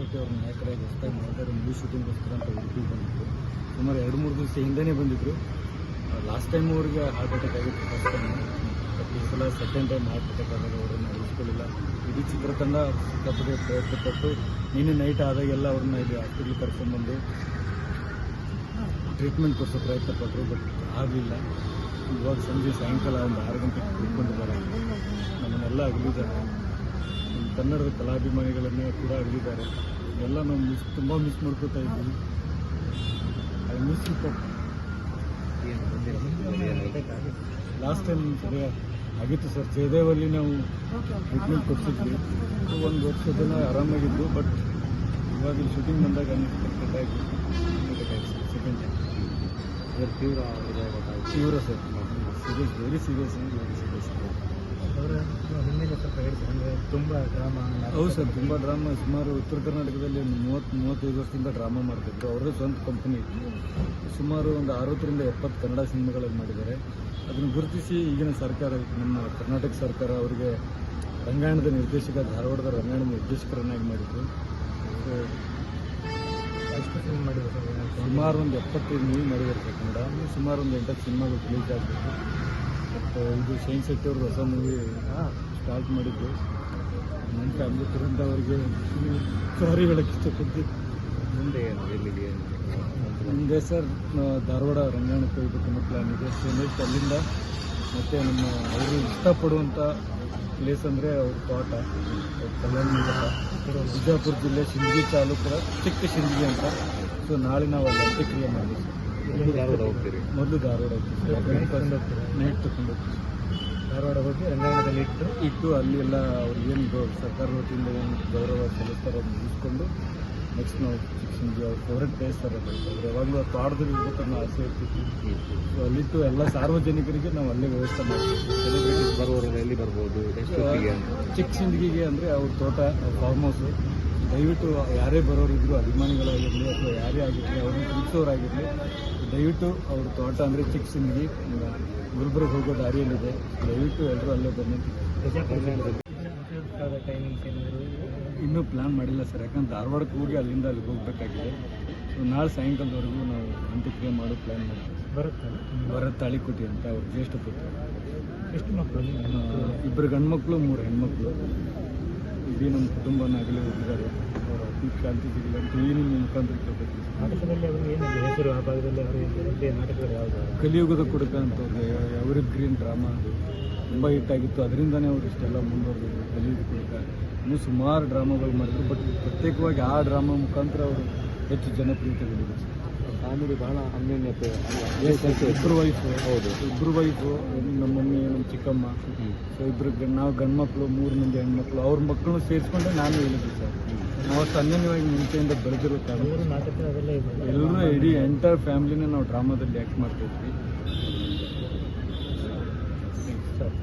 ಶೆಟ್ಟಿ ಅವ್ರ ನಾಯಕರಾಗಿ ಹೊಸದಾಗಿ ಮಾಡಿದ್ದಾರೆ ಮೂವಿ ಶೂಟಿಂಗ್ಗೋಸ್ಕರ ಅಂತ ಉಡುಪಿಗೆ ಬಂದಿದ್ರು. ಸುಮಾರು ಎರಡು ಮೂರು ದಿವಸ ಹಿಂದೆನೇ ಬಂದಿದ್ದರು ಲಾಸ್ಟ್ ಟೈಮ್ ಅವ್ರಿಗೆ ಹಾರ್ಟ್ ಅಟ್ಯಾಕ್ ಆಗಿತ್ತು ಫಸ್ಟ್ ಟೈಮ್ ಬಟ್ ಈ ಸಲ ಸೆಕೆಂಡ್ ಟೈಮ್ ಹಾರ್ಟ್ ಅಟ್ಯಾಕ್ ಆದಾಗ ಅವ್ರನ್ನ ಉಳಿಸ್ಕೊಳ್ಳಿಲ್ಲ ಇಡೀ ಚಿತ್ರತಂಡ ಸಿಕ್ಕಾಪಟ್ಟೆ ಪ್ರಯತ್ನ ಪಟ್ಟು ನಿನ್ನೆ ನೈಟ್ ಆದಾಗೆಲ್ಲ ಅವ್ರನ್ನ ಇಲ್ಲಿ ಹಾಸ್ಪಿಟ್ಲಿಗೆ ಕರ್ಕೊಂಡ್ಬಂದು ಟ್ರೀಟ್ಮೆಂಟ್ ಕೊಡಿಸೋ ಪ್ರಯತ್ನ ಪಟ್ಟರು ಬಟ್ ಆಗಲಿಲ್ಲ. ಇವಾಗ ಸಂಜೆ ಸಾಯಂಕಾಲ ಒಂದು ಆರು ಗಂಟೆಗೆ ತಿಳ್ಕೊಂಡಿದ್ದಾರೆ ನಮ್ಮನ್ನೆಲ್ಲ ಅಗಲಿದ್ದಾರೆ. ಕನ್ನಡದ ಕಲಾಭಿಮಾನಿಗಳನ್ನೇ ಕೂಡ ಅಗಲಿದ್ದಾರೆ ಎಲ್ಲ ನಾವು ಮಿಸ್ ತುಂಬ ಮಿಸ್ ಮಾಡ್ಕೋತಾ ಇದ್ದೀವಿ ಐ ಮಿಸ್ ಲಾಸ್ಟ್ ಟೈಮ್ ಸರಿಯ ಆಗಿತ್ತು ಸರ್ ಜಯದೇವಲ್ಲಿ ನಾವು ಟ್ರೀಟ್ಮೆಂಟ್ ಕೊಡ್ಸಿದ್ವಿ. ಒಂದು ವರ್ಷದನ್ನ ಆರಾಮಾಗಿದ್ದು ಬಟ್ ಇವಾಗ ಇಲ್ಲಿ ಶೂಟಿಂಗ್ ಬಂದಾಗ ಅನ್ಎಕ್ಸ್ಪೆಕ್ಟೆಡ್ ಆಗಿ ಸೆಕೆಂಡ್ ಟೈಮ್ ತೀವ್ರ ತೀವ್ರ sir. Serious very serious serious ತುಂಬ ಡ್ರಾಮಾ ಹೌದು ಸರ್ ತುಂಬ ಡ್ರಾಮಾ ಸುಮಾರು ಉತ್ತರ ಕರ್ನಾಟಕದಲ್ಲಿ ಒಂದು ಮೂವತ್ತು ಮೂವತ್ತೈದು ವರ್ಷದಿಂದ ಡ್ರಾಮಾ ಮಾಡ್ತಿದ್ರು. ಅವರೇ ಸ್ವಂತ ಕಂಪನಿ ಇತ್ತು. ಸುಮಾರು ಒಂದು ಅರವತ್ತರಿಂದ ಎಪ್ಪತ್ತು ಕನ್ನಡ ಸಿನಿಮಾಗಳಲ್ಲಿ ಮಾಡಿದ್ದಾರೆ. ಅದನ್ನು ಗುರುತಿಸಿ ಈಗಿನ ಸರ್ಕಾರ ನಮ್ಮ ಕರ್ನಾಟಕ ಸರ್ಕಾರ ಅವರಿಗೆ ರಂಗಾಯಣದ ನಿರ್ದೇಶಕ ಧಾರವಾಡದ ರಂಗಾಯಣದ ನಿರ್ದೇಶಕರನ್ನಾಗಿ ಮಾಡಿದ್ರು. ಮಾಡಿದ್ರು ಸುಮಾರು ಒಂದು ಎಪ್ಪತ್ತೈದು ಮೂವಿ ಮಾಡಿದ್ದಾರೆ ಕನ್ನಡ. ಸುಮಾರು ಒಂದು ಎಂಟತ್ತು ಸಿನಿಮಾಗಳು ರಿಲೀಸ್ ಆಗಬೇಕು ಇದು ಶೈನ್ ಶೆಟ್ಟಿ ಅವರು ಹೊಸ ಮೂವಿ ಸ್ಟಾರ್ಟ್ ಮಾಡಿದ್ದು. ನನ್ನ ಫ್ಯಾಮಿಲಿ ಕಡೆಯಿಂದ ಅವರಿಗೆ ಸಾರಿ ಹೇಳಕ್ಕೆ ಮುಂದೆ ಎಲ್ಲಿಗೆ ಮುಂದೆ ಸರ್ ಧಾರವಾಡ ರಂಗಾಯಣಕ್ಕೆ ಹೋಗ್ಬೇಕು ಅನ್ನೋ ಪ್ಲ್ಯಾನ್ ಇದೆ. ಸೊ ನೆಕ್ಸ್ಟ್ ಅಲ್ಲಿಂದ ಮತ್ತು ನಮ್ಮ ಅವರು ಇಷ್ಟಪಡುವಂಥ ಪ್ಲೇಸ್ ಅಂದರೆ ಅವ್ರ ತೋಟ ಕಲ್ಯಾಣ ಬಿಜಾಪುರ ಜಿಲ್ಲೆ ಸಿಂಧಿ ತಾಲೂಕಿನ ಚಿಕ್ಕ ಸಿಂಧಿ ಅಂತ. ಸೊ ನಾಳೆ ನಾವು ಅಲ್ಲಿ ಅಂತ್ಯಕ್ರಿಯೆ ಎಲ್ಲಿ ಧಾರವಾಡ ಹೋಗ್ತೀರಿ? ಮೊದಲು ಧಾರವಾಡ ಹೋಗ್ತೀವಿ? ನೈಟ್ ತಗೊಂಡು ಹೋಗ್ತೀವಿ. ಧಾರವಾಡ ಹೋಗಿ ರಂಗಾಯಣದಲ್ಲಿ ಇಟ್ಟು? ಇಟ್ಟು ಅಲ್ಲಿ ಎಲ್ಲ ಅವ್ರಿಗೇನು ಸರ್ಕಾರ ವತಿಯಿಂದ ಏನು ಗೌರವ ಸಲ್ಲಿಸ್ತಾರೋ ಮುಗಿಸ್ಕೊಂಡು ನೆಕ್ಸ್ಟ್ ನಾವು ಚಿಕ್ಕಸಿಂಗಿ ಅವ್ರ ಫೇವ್ರೆಟ್ ಪ್ಲೇಸ್ ತರಬೇಕು ಅದು. ಅವ್ರು ಯಾವಾಗಲೂ ಆ ತೋಟದಲ್ಲಿ ಇರ್ಬೇಕನ್ನೋ ಆಸೆ ಇರ್ತಿತ್ತು. ಸೊ ಅಲ್ಲಿಟ್ಟು ಎಲ್ಲ ಸಾರ್ವಜನಿಕರಿಗೆ ನಾವು ಅಲ್ಲಿ ವ್ಯವಸ್ಥೆ ಮಾಡ್ತೀವಿ. ಸೆಲೆಬ್ರಿಟೀಸ್ ಎಲ್ಲಿ ಬರ್ಬೋದು? ಚಿಕ್ಕ ಸಿಂದಗಿಗೆ ಅಂದರೆ ಅವ್ರ ತೋಟ ಫಾರ್ಮ್ ಹೌಸು ದಯವಿಟ್ಟು ಯಾರೇ ಬರೋರಿದ್ರು ಅಭಿಮಾನಿಗಳಾಗಿರಲಿ ಅಥವಾ ಯಾರೇ ಆಗಿರಲಿ ಅವ್ರನ್ನ ಪ್ರೀತಿಸೋರಾಗಿರಲಿ ದಯವಿಟ್ಟು ಅವ್ರ ತೋಟ ಅಂದರೆ ಚಿಕ್ಕ ಸಿಂಗಿ ಗುಲ್ಬರ್ಗ್ ಹೋಗೋ ದಾರಿಯಲ್ಲಿದೆ. ದಯವಿಟ್ಟು ಎಲ್ಲರೂ ಅಲ್ಲೇ ಬನ್ನಿ. ಇನ್ನೂ ಪ್ಲ್ಯಾನ್ ಮಾಡಿಲ್ಲ ಸರ್ ಯಾಕಂದ್ರೆ ಧಾರವಾಡಕ್ಕೆ ಹೋಗಿ ಅಲ್ಲಿಂದ ಅಲ್ಲಿಗೆ ಹೋಗಬೇಕಾಗಿದೆ. ಸೊ ನಾಳೆ ಸಾಯಂಕಾಲದವರೆಗೂ ನಾವು ಅಂತ್ಯಕ್ರಿಯೆ ಮಾಡೋ ಪ್ಲ್ಯಾನ್ ಮಾಡ್ತೀವಿ. ಬರುತ್ತಲ್ಲ ಭರತ್ ತಾಳಿಕೋಟಿ ಅಂತ ಅವ್ರ ಜ್ಯೇಷ್ಠ ಪುತ್ರ. ಎಷ್ಟು ಮಕ್ಕಳು? ಇಬ್ಬರು ಗಂಡ್ಮಕ್ಳು ಮೂರು ಹೆಣ್ಮಕ್ಳು. ಇಡೀ ನಮ್ಮ ಕುಟುಂಬನಾಗಲೇ ಹೋಗಿದ್ದಾರೆ. ಅವರ ಅತಿ ಶಾಂತಿ ಸಿಗಲಿ ಅಂತ ಏನು ಮುಖಾಂತರ ಕೇಳ್ಕೊತೀವಿ ಅವರು ಆ ಅವರು ನಾಟಕಗಳು ಯಾವುದು? ಕಲಿಯುಗದ ಕುಡುಕ ಅಂತ ಎವರಿ ಗ್ರೀನ್ ಡ್ರಾಮಾ ಅದು ತುಂಬ ಹಿಟ್ಟಾಗಿತ್ತು ಅದರಿಂದನೇ ಅವ್ರು ಇಷ್ಟೆಲ್ಲ ಮುಂದುವರೆದಿದ್ರು ಕಲಿಯುಗದ ಕುಡುಕ. ಇನ್ನೂ ಸುಮಾರು ಡ್ರಾಮಾಗಳು ಮಾಡಿದ್ರು. ಬಟ್ ಪ್ರತ್ಯೇಕವಾಗಿ ಆ ಡ್ರಾಮಾ ಮುಖಾಂತರ ಅವರು ಹೆಚ್ಚು ಜನಪ್ರಿಯತೆ ಗಳಿದ್ರು. ಕಾಮಿಡಿ ಬಹಳ ಅನ್ಯೋನ್ಯತೆ ಇಬ್ಬರು ವೈಫು. ಹೌದು. ಇಬ್ಬರು ವೈಫು ನಮ್ಮ ಮಮ್ಮಿ ನಮ್ಮ ಚಿಕ್ಕಮ್ಮ. ಸೊ ಇಬ್ಬರು ನಾವು ಗಂಡು ಮಕ್ಕಳು ಮೂರು ಮಂದಿ ಹೆಣ್ಮಕ್ಳು. ಅವ್ರ ಮಕ್ಕಳು ಸೇರಿಸ್ಕೊಂಡೆ ನಾನು ಹೇಳಿದ್ದೆ ಸರ್. ನಾವು ಅಷ್ಟು ಅನ್ಯೋನ್ಯವಾಗಿ ಮುಂಚೆಯಿಂದ ಬೆಳೆದಿರೋ ಕಾರಣ ಅವರು ನಾಟಕ ಅದೆಲ್ಲ ಇದೆ ಎಲ್ಲರೂ ಇಡೀ ಎಂಟೈರ್ ಫ್ಯಾಮಿಲಿನೇ ನಾವು ಡ್ರಾಮಾದಲ್ಲಿ ಆ್ಯಕ್ಟ್ ಮಾಡ್ತಿದ್ವಿ. ಸರ್.